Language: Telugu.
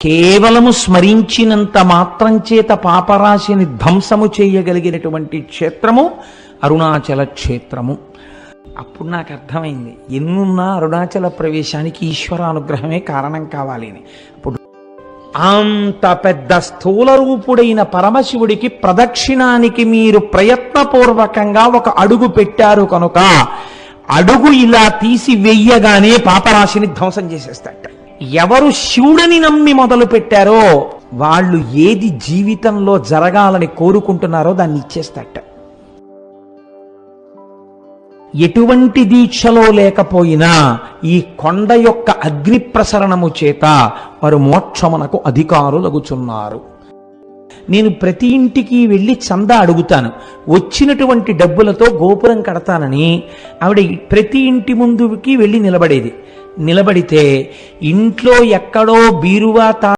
కేవలము స్మరించినంత మాత్రం చేత పాపరాశిని ధ్వంసము చేయగలిగినటువంటి క్షేత్రము అరుణాచల క్షేత్రము. అప్పుడు నాకు అర్థమైంది. ఎన్నున్నా అరుణాచల ప్రవేశానికి ఈశ్వరానుగ్రహమే కారణం కావాలి అని. అప్పుడు అంత పెద్ద స్థూల రూపుడైన పరమశివుడికి ప్రదక్షిణానికి మీరు ప్రయత్నపూర్వకంగా ఒక అడుగు పెట్టారు కనుక అడుగు ఇలా తీసి వెయ్యగానే పాపరాశిని ధ్వంసం చేసేస్తాడు. ఎవరు శివుడని నమ్మి మొదలు పెట్టారో వాళ్ళు ఏది జీవితంలో జరగాలని కోరుకుంటున్నారో దాన్ని ఇచ్చేస్తాట ఎటువంటి దీక్షలో లేకపోయినా ఈ కొండ యొక్క అగ్ని ప్రసరణము చేత వారు మోక్షమునకు అధికారులగుచున్నారు. నేను ప్రతి ఇంటికి వెళ్ళి చందా అడుగుతాను. వచ్చినటువంటి డబ్బులతో గోపురం కడతానని ఆవిడ ప్రతి ఇంటి ముందుకి వెళ్ళి నిలబడేది. నిలబడితే ఇంట్లో ఎక్కడో బీరువా తా